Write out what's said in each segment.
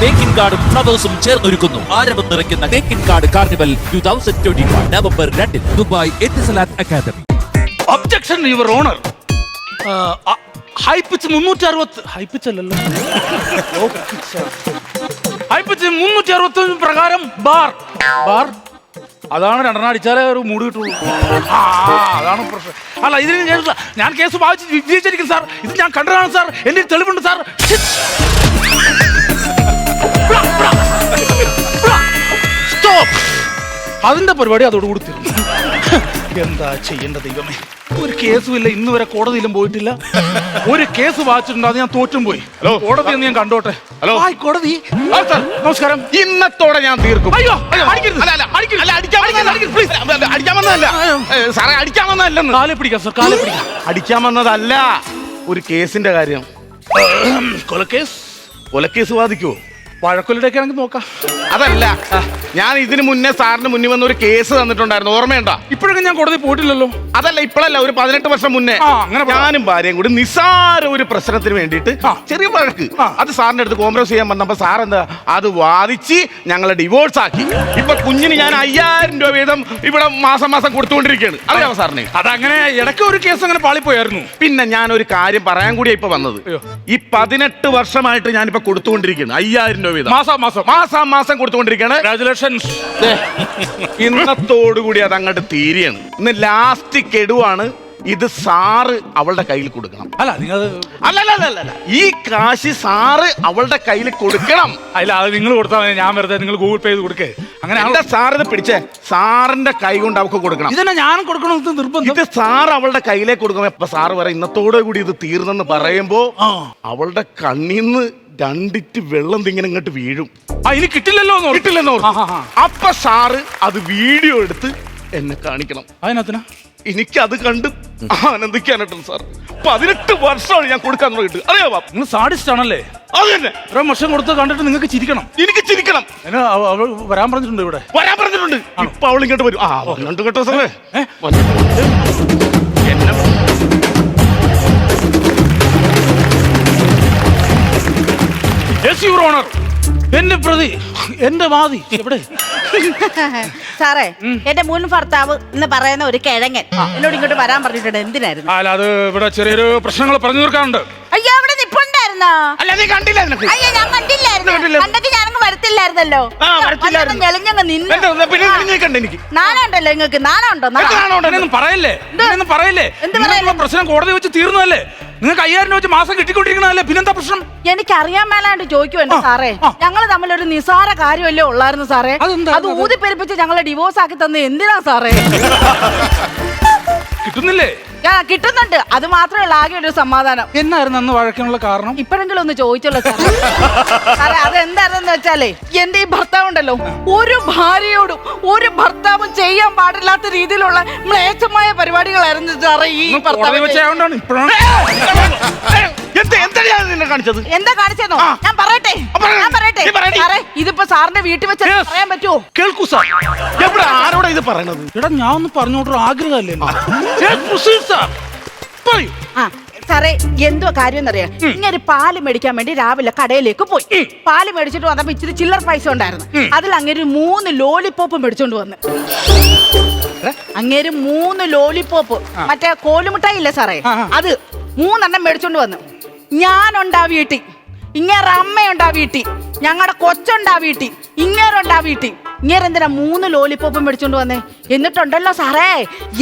തേക്കിൻ കാർഡും ഫ്ലവേഴ്സും ചേർന്നൊരുക്കുന്നു. ആരവം നിറയ്ക്കുന്ന തേക്കിൻ card carnival two thousand twenty November രണ്ടിന് Dubai Etisalat academy objection your honour high pitch മുന്നൂറ്റി അറുപത്തി ഹൈ അല്ലല്ലോ. ഹൈ പിച്ച് മുന്നൂറ്റി അറുപത്തി പ്രകാരം ബാർ. ബാർ? അതാണ് രണ്ടെണ്ണം അടിച്ചാലേ ഒരു മൂട് കിട്ടുള്ളൂ ആ അതാണ് പ്രശ്നം. അല്ല ഇതിന് ഞാൻ കേസ് വായിച്ച് വിജയിച്ചിരിക്കും സാർ ഇത് ഞാൻ കണ്ടതാണ് സാർ എന്റെ തെളിവുണ്ട് അതിന്റെ പരിപാടി അതോടുകൂടി തീർന്നു. എന്താ ചെയ്യേണ്ട ദൈവമേ? ഒരു കേസും ഇല്ല ഇന്ന് വരെ കോടതിയിലും പോയിട്ടില്ല. ഒരു കേസ് വായിച്ചിട്ടുണ്ട്? അത് ഞാൻ തോറ്റും പോയി. ഹലോ. കോടതി എന്ന് ഞാൻ കണ്ടോട്ടെ? ഹലോ. ഹായ് കോടതി. നമസ്കാരം. ഇന്നത്തോടെ ഞാൻ തീർക്കും. അയ്യോ അയ്യോ അടിക്കരുത്. അല്ല, അല്ല, അല്ല, അടിക്കാൻ വന്നതല്ല. അടിക്കാൻ വന്നതല്ല. സാറേ അടിക്കാൻ കാലെ പിടിക്കാം സാർ കാലെ പിടിക്കാം. അടിക്കാൻ വന്നതല്ല. ഒരു കേസിന്റെ കാര്യം. കൊലക്കേസ്. കൊലക്കേസ് വാദിക്കുവോ? ഒക്കെ ആണെങ്കിൽ നോക്കാം. അതല്ല. ഞാൻ ഇതിനു മുന്നേ സാറിന് മുന്നിൽ വന്ന ഒരു കേസ് തന്നിട്ടുണ്ടായിരുന്നു. ഓർമ്മയുണ്ടോ? ഇപ്പോഴൊക്കെ ഞാൻ കോടതി പോയിട്ടില്ലല്ലോ. അതല്ല ഇപ്പോഴല്ല ഒരു പതിനെട്ട് വർഷം മുന്നേ. ആ, അങ്ങനെ പറ. ഞാനും ഭാര്യയും കൂടി നിസാര ഒരു പ്രശ്നത്തിന് വേണ്ടിയിട്ട് ആ. ചെറിയ വഴക്ക്. ആ. അത് സാറിന്റെ അടുത്ത് കോംപ്രമൈസ് ചെയ്യാൻ വന്നപ്പോ സാർ എന്താ അത് വാദിച്ച് ഞങ്ങളെ ഡിവോഴ്സ് ആക്കി. ഇപ്പൊ കുഞ്ഞിന് ഞാൻ അയ്യായിരം രൂപ വീതം ഇവിടെ മാസം മാസം കൊടുത്തുകൊണ്ടിരിക്കുകയാണ്. അറിയാമോ സാറിന്? അതങ്ങനെ ഇടയ്ക്ക് ഒരു കേസ് അങ്ങനെ പാളിപ്പോയായിരുന്നു. പിന്നെ ഞാൻ ഒരു കാര്യം പറയാൻ കൂടിയാ ഇപ്പൊ വന്നത്. അയ്യോ. ഈ പതിനെട്ട് വർഷമായിട്ട് ഞാനിപ്പോ കൊടുത്തുകൊണ്ടിരിക്കുന്നു അയ്യായിരം രൂപ വീതം. മാസം മാസം. മാസം മാസം കൊടുത്തുകൊണ്ടിരിക്കുകയാണ്. ദേ, ഇന്നത്തോടുകൂടി അത് അങ്ങോട്ട് തീരെയാണ് ഇന്ന് ലാസ്റ്റ് കെടുവാണ്. ഇത് സാറ് അവളുടെ കയ്യിൽ കൊടുക്കണം. അല്ല നിങ്ങൾ അല്ലല്ല അല്ല ഈ കാശ് സാറ് അവളുടെ കയ്യിൽ കൊടുക്കണം. അല്ല അത് നിങ്ങൾ കൊടുത്താൽ മതി. ഞാൻ വെറുതെ നിങ്ങൾ ഗൂഗിൾ പേ ചെയ്ത് കൊടുക്കേ. അങ്ങനെ അവളുടെ സാറിന് പിടിച്ചേ സാറിന്റെ കൈ കൊണ്ട് അവൾക്ക് കൊടുക്കണം. ഇതന്നെ ഞാൻ കൊടുക്കണം നിർബന്ധം. ഇത് സാർ അവളുടെ കയ്യിലേക്ക് കൊടുക്കണം. എപ്പൊ സാറ് പറയും ഇന്നത്തോടെ കൂടി ഇത് തീർന്നെന്ന് പറയുമ്പോ അവളുടെ കണ്ണീന്ന് രണ്ടിറ്റ് വെള്ളം തിങ്ങനെ ഇങ്ങോട്ട് വീഴും. ആ ഇനി കിട്ടില്ലല്ലോ എന്ന് ഓർത്തു. കിട്ടില്ലെന്ന് ആ, ആ, ആ. അപ്പൊ സാറ് അത് വീഡിയോ എടുത്ത് എന്നെ കാണിക്കണം. അതിനകത്തിനാ അത് കണ്ട് ആനന്ദിക്കാനായിട്ടും സാർ പതിനെട്ട് വർഷമാണ് ഞാൻ കൊടുക്കാൻ തുടങ്ങിയിട്ട്. അറിയാവാ നിങ്ങൾ സാഡിസ്റ്റ് ആണല്ലേ? അത് തന്നെ ഇത്രയും വർഷം കൊടുത്ത് കണ്ടിട്ട് നിങ്ങൾക്ക് ചിരിക്കണം. എനിക്ക് ചിരിക്കണം. എന്നാ അവ- അവൾ വരാൻ പറഞ്ഞിട്ടുണ്ട് ഇവിടെ. വരാൻ പറഞ്ഞിട്ടുണ്ട്. ഇപ്പൊ അവൾ ഇങ്ങോട്ട് വരും. ആ കണ്ടു കേട്ടോ സാറേ. ഏ? വന്നിട്ടുണ്ട്. എന്നെ യെസ് യുവർ ഓണർ എന്റെ പ്രതി എന്റെ വാദി എവിടെ? സാറേ എന്റെ മുൻ ഭർത്താവ് എന്ന് പറയുന്ന ഒരു കിഴങ്ങൻ എന്നോട് ഇങ്ങോട്ട് വരാൻ പറഞ്ഞിട്ടുണ്ട്. എന്തിനായിരുന്നു? അല്ല അത് ഇവിടെ ചെറിയൊരു പ്രശ്നങ്ങൾ പറഞ്ഞു തീർക്കാനുണ്ട്. അയ്യോ അവിടെ നിപ്പുണ്ടായിരുന്നോ? അല്ല നീ കണ്ടില്ല അയ്യോ ഞാൻ കണ്ടില്ലായിരുന്നു. കണ്ടില്ല. ഞാനങ്ങ് വരത്തില്ലായിരുന്നല്ലോ. ഞെളിഞ്ഞങ്ങ് നിന്ന്. നാണുണ്ടല്ലോ നിങ്ങൾക്ക് നാണുണ്ടോ പറയല്ലേ? പറയല്ലേ? പ്രശ്നം കോടതി വെച്ച് തീർന്നതല്ലേ? നിങ്ങൾക്ക് അയ്യായിരം രൂപ വെച്ച് മാസം കിട്ടിക്കൊണ്ടിരിക്കണല്ലേ പിന്നെന്താ പ്രശ്നം? എനിക്ക് അറിയാൻ മേലാണ്ട് ചോദിക്കും എന്റെ സാറേ. ഞങ്ങൾ തമ്മിലൊരു നിസാര കാര്യമല്ലേ ഉള്ളായിരുന്നു സാറേ. അത് ഊതിപ്പെരുപ്പിച്ച് ഞങ്ങളെ ഡിവോഴ്സ് ആക്കി തന്നെ എന്തിനാ സാറേ? കിട്ടുന്നില്ലേ? ആ, കിട്ടുന്നുണ്ട്. അത് മാത്രമേ ഉള്ളൂ ആകെ ഒരു സമാധാനം. എന്നായിരുന്നു അന്ന് വഴക്കിനുള്ള കാരണം? ഇപ്പോഴെങ്കിലും ഒന്ന് ചോദിച്ചല്ലോ സാറേ. സാറേ അതെന്താണെന്ന് വെച്ചാലേ എന്റെ ഈ ഭർത്താവ് ഉണ്ടല്ലോ ഒരു ഭാര്യയോടും ഒരു ഭർത്താവും ചെയ്യാൻ പാടില്ലാത്ത രീതിയിലുള്ള മ്ലേച്ഛമായ പരിപാടികളായിരുന്നു സാറേ ഈ കോടതി ഭർത്താവ് വെച്ചായോണ്ടാണ് ഇപ്പോഴാണ്. എന്താണ് നിന്നെ കാണിച്ചത്? എന്താ കാണിച്ചെന്നോ ആ. ഞാൻ പറയട്ടെ? ആ. ഞാൻ പറയട്ടെ? നീ പറയടി. സാറേ ഇതിപ്പോ സാറിന്റെ വീട്ടിൽ വെച്ച് Yes. പറയാൻ പറ്റുമോ കേൾക്കൂ സാർ. എവിടെ ആരോടാ ഇത് പറയണത്? എടാ ഞാൻ ഒന്ന് പറഞ്ഞോട്ടൊരു ആഗ്രഹമല്ലേ. പറയൂ ആ സാറേ എന്തോ കാര്യം എന്നറിയാം? ഇങ്ങനെ പാൽ മേടിക്കാൻ വേണ്ടി രാവിലെ കടയിലേക്ക് പോയി. പാൽ മേടിച്ചിട്ട് വന്നപ്പോ ഇച്ചിരി ചില്ലർ പൈസ ഉണ്ടായിരുന്നു. അതിൽ അങ്ങേര് മൂന്ന് ലോലിപ്പോപ്പ് മേടിച്ചോണ്ട് വന്ന്. അങ്ങേര് മൂന്ന് ലോലിപ്പോപ്പ് മറ്റേ കോലുമുട്ടായില്ലേ ഇല്ലേ സാറേ? ആ, ആ. അത് മൂന്നെണ്ണം മേടിച്ചോണ്ട് വന്നു. ഞാനുണ്ടാ വീട്ടിൽ ഇങ്ങേറെ അമ്മയുണ്ടാ വീട്ടിൽ ഞങ്ങളുടെ കൊച്ചുണ്ടാ വീട്ടിൽ ഇങ്ങേറുണ്ടാ വീട്ടിൽ ഇങ്ങേറെ എന്തിനാ മൂന്ന് ലോലിപ്പോപ്പും മേടിച്ചോണ്ട് വന്നേ? എന്നിട്ടുണ്ടല്ലോ സാറേ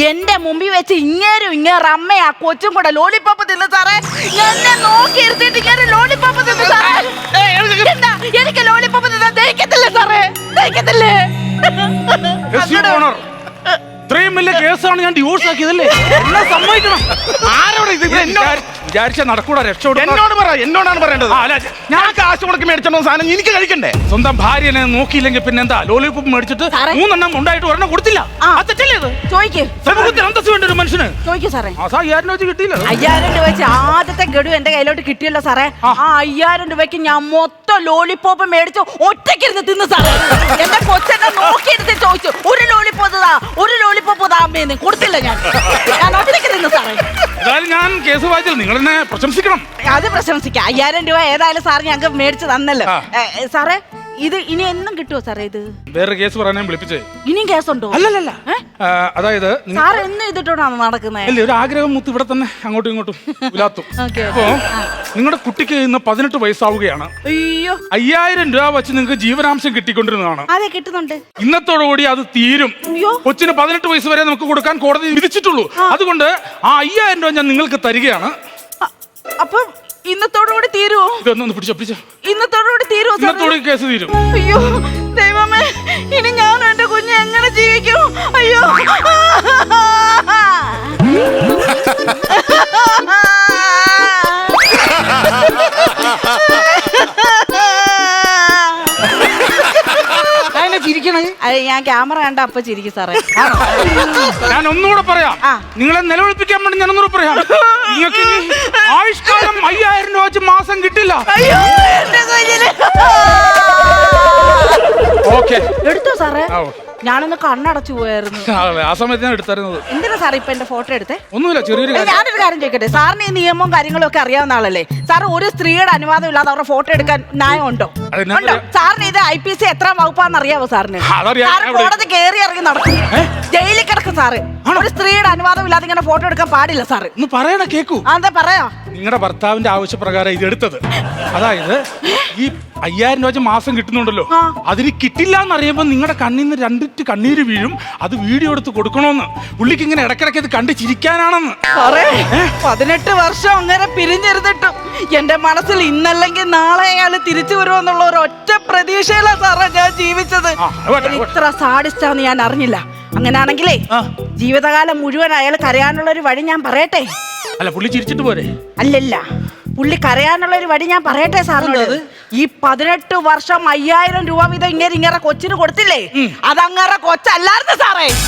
എന്റെ മുമ്പിൽ വെച്ച് ഇങ്ങേരും ഇങ്ങേറെ അമ്മയാ ആ കൊച്ചും കൂടെ ലോലിപ്പോപ്പ് തിന്നു സാറേ. എന്നെ നോക്കി ഇരുത്തിയിട്ട് ഇങ്ങനെ ലോലിപ്പോപ്പ് തിന്നു സാറേ. എന്താ? എനിക്ക് ലോലിപ്പോപ്പ് തിന്നാൻ ദഹിക്കത്തില്ലേ സാറേ? ദഹിക്കത്തില്ലേ. ഇത്രയും വലിയ കേസാണ് ഞാൻ ഡിവോഴ്സ് ആക്കിയതല്ലേ? എന്നെ സമ്മതിക്കണം. ആരോട് ഇത് ഇത് എന്നോട് വിചാരിച്ച നടക്കൂടാ രക്ഷപ്പെടും എന്നോട് പറ എന്നോടാണ് പറയേണ്ടത്. ആ, അല്ല, ഞാൻ കാശ് കൊടുക്കി മേടിച്ചോ സാധനം എനിക്ക് കഴിക്കണ്ടേ? സ്വന്തം ഭാര്യനെ നോക്കിയില്ലെങ്കിൽ പിന്നെ എന്താ ലോലിപോപ്പ് മേടിച്ചിട്ട് സാറേ. മൂന്നെണ്ണം ഉണ്ടായിട്ട് ഒരെണ്ണം കൊടുത്തില്ല? ആ. ആ തെറ്റല്ലേ ഇത്? ചോയ്ക്ക്. സമൂഹത്തിൽ അന്തസ് വേണ്ട ഒരു മനുഷ്യന്. ചോയ്ക്ക് സാറേ. മാസം അയ്യായിരം രൂപ വെച്ച് കിട്ടിയില്ല അയ്യായിരം രൂപ വെച്ച് ആദ്യത്തെ ഗഡു എന്റെ കയ്യിലോട്ട് കിട്ടിയല്ലോ സാറേ. ആ. ആ അയ്യായിരം രൂപയ്ക്ക് ഞാൻ മൊത്തം ലോലിപ്പോപ്പ് മേടിച്ചു ഒറ്റയ്ക്കിരുന്ന് തിന്നു സാറേ. എന്റെ കൊച്ചെന്നെ നോക്കിയിരുന്ന് ചോദിച്ചു ഒരു ലോലിപ്പോപ്പ് ഒരു ലോലിപ്പോപ്പ് താ അമ്മേന്ന് കൊടുത്തില്ല ഞാൻ. ഞാൻ ഒറ്റയ്ക്ക് സാറേ. എന്തായാലും ഞാൻ കേസ് വായിച്ചല്ലോ നിങ്ങൾ എന്നെ പ്രശംസിക്കണം. അത് പ്രശംസിക്കാം. അയ്യായിരം രൂപ ഏതായാലും സാർ ഞങ്ങൾക്ക് മേടിച്ച് തന്നല്ലോ. ഏ, സാറേ ഇത് ഇനി എന്നും കിട്ടുമോ സാറേ ഇത്? വേറെ കേസ് പറയാൻ വിളിപ്പിച്ചേ. ഇനിയും കേസുണ്ടോ? ഉണ്ടോ അല്ലല്ല ആ, അതായത് സാർ എന്നും ഇതിട്ടോടാണ് നടക്കുന്നത് അല്ലേ ഒരു ആഗ്രഹം മുത്ത് ഇവിടെ തന്നെ അങ്ങോട്ടും ഇങ്ങോട്ടും ഉലാത്തും. ഓക്കെ അപ്പോ നിങ്ങളുടെ കുട്ടിക്ക് ഇന്ന് പതിനെട്ട് വയസ്സാവുകയാണ്. അയ്യോ. അയ്യായിരം രൂപ വെച്ച് നിങ്ങൾക്ക് ജീവനാംശം കിട്ടിക്കൊണ്ടിരുന്നതാണ്. അതെ കിട്ടുന്നുണ്ട്. ഇന്നത്തോടുകൂടി അത് തീരും. അയ്യോ. കൊച്ചിന് പതിനെട്ട് വയസ്സ് വരെ നമുക്ക് കൊടുക്കാൻ കോടതി വിധിച്ചിട്ടുള്ളൂ. അതുകൊണ്ട് ആ അയ്യായിരം രൂപ ഞാൻ നിങ്ങൾക്ക് തരികയാണ്. അ- അപ്പം ഇന്നത്തോടുകൂടി തീരുവോ? ഇതൊന്നും പിടിച്ചോ പിടിച്ചോ. ഇന്നത്തോടുകൂടി തീരുവോ ഇന്നത്തോടെ കേസ് തീരും. അയ്യോ ദൈവമേ ഇനി ഞാനും എന്റെ കുഞ്ഞ് എങ്ങനെ ജീവിക്കും? അയ്യോ. അയ്യ, ഞാൻ ക്യാമറ കണ്ട അപ്പൊ ചിരിക്കും സാറേ. ഞാൻ ഒന്നുകൂടെ പറയാം. ആ. നിങ്ങളെ നിലവിളിപ്പിക്കാൻ വേണ്ടി ഞാൻ ഒന്നുകൂടെ പറയാം. നിങ്ങൾക്ക് ഇനി ആയുഷ്കാലം അയ്യായിരം രൂപ വെച്ച് മാസം കിട്ടില്ല. അയ്യോ എന്റെ കുഞ്ഞിനെ ഓക്കെ. എടുത്തോ സാറേ? ആ. ഞാനൊന്ന് കണ്ണടച്ചു പോയായിരുന്നു. ആ സമയത്ത് ഞാൻ എടുത്തായിരുന്നത്. എന്തിനാ സാർ ഇപ്പൊ എന്റെ ഫോട്ടോ എടുത്തേ? ഒന്നുമില്ല ചെറിയൊരു കാര്യം. ഞാനൊരു കാര്യം ചോദിക്കട്ടെ? സാറിന് ഈ നിയമവും കാര്യങ്ങളും ഒക്കെ അറിയാവുന്ന ആളല്ലേ? സാർ ഒരു സ്ത്രീയുടെ അനുവാദം ഇല്ലാതെ അവരുടെ ഫോട്ടോ എടുക്കാൻ ന്യായം ഉണ്ടോ? അതെന്നാ ഉണ്ടോ? പറയാ? സാറിന് ഇത് ഐ പി സി എത്ര വകുപ്പാന്ന് അറിയാവോ സാറിന്? അതറിയാം. സാറ് എവിടെ? കോടതി കയറി ഇറങ്ങി നടക്കും ജയിലിൽ കിടക്കും സാറ്. ഒരു സ്ത്രീയുടെ അനുവാദം ഇല്ലാതെ ഇങ്ങനെ ഫോട്ടോ എടുക്കാൻ പാടില്ല സാറ്. ഒന്ന് പറയണ കേക്കൂ. ആ, എന്താ പറയാ? നിങ്ങളുടെ ഭർത്താവിന്റെ ആവശ്യപ്രകാരം ഇത് എടുത്തത് അതായത് ഈ അയ്യായിരം രൂപ വെച്ച് മാസം കിട്ടുന്നുണ്ടല്ലോ. അതിന് കിട്ടില്ല എന്നറിയുമ്പോൾ നിങ്ങളുടെ കണ്ണിൽ നിന്ന് രണ്ടിട്ട് കണ്ണീര് വീഴും അത് വീഡിയോ എടുത്ത് കൊടുക്കണമെന്ന് പുള്ളിക്ക് ഇങ്ങനെ ഇടക്കിടക്ക് ഇത് കണ്ട് ചിരിക്കാനാണെന്ന്. സാറേ പതിനെട്ട് വർഷം അങ്ങനെ പിരിഞ്ഞിരുന്നിട്ടും എന്റെ മനസ്സിൽ ഇന്നല്ലെങ്കിൽ നാളെ അയാൾ തിരിച്ചു വരുമെന്നുള്ള ഒരു ഒറ്റ പ്രതീക്ഷയിലാണ് സാറേ ഞാൻ ജീവിച്ചത്. ഇത്ര സാഡിസ്റ്റാന്ന് ഞാൻ അറിഞ്ഞില്ല. അങ്ങനാണെങ്കിലേ ജീവിതകാലം മുഴുവൻ അയാൾ കരയാനുള്ള ഒരു വഴി ഞാൻ പറയട്ടെ? അല്ല പുള്ളി ചിരിച്ചിട്ട് പോരെ. അല്ലല്ല. പുള്ളി കരയാനുള്ള ഒരു വഴി ഞാൻ പറയട്ടെ സാറിനോട്. ഈ പതിനെട്ട് വർഷം അയ്യായിരം രൂപ വീതം ഇങ്ങനെ ഇങ്ങനെ കൊച്ചിന് കൊടുത്തില്ലേ? അതങ്ങേറെ കൊച്ചല്ലായിരുന്നു സാറേ.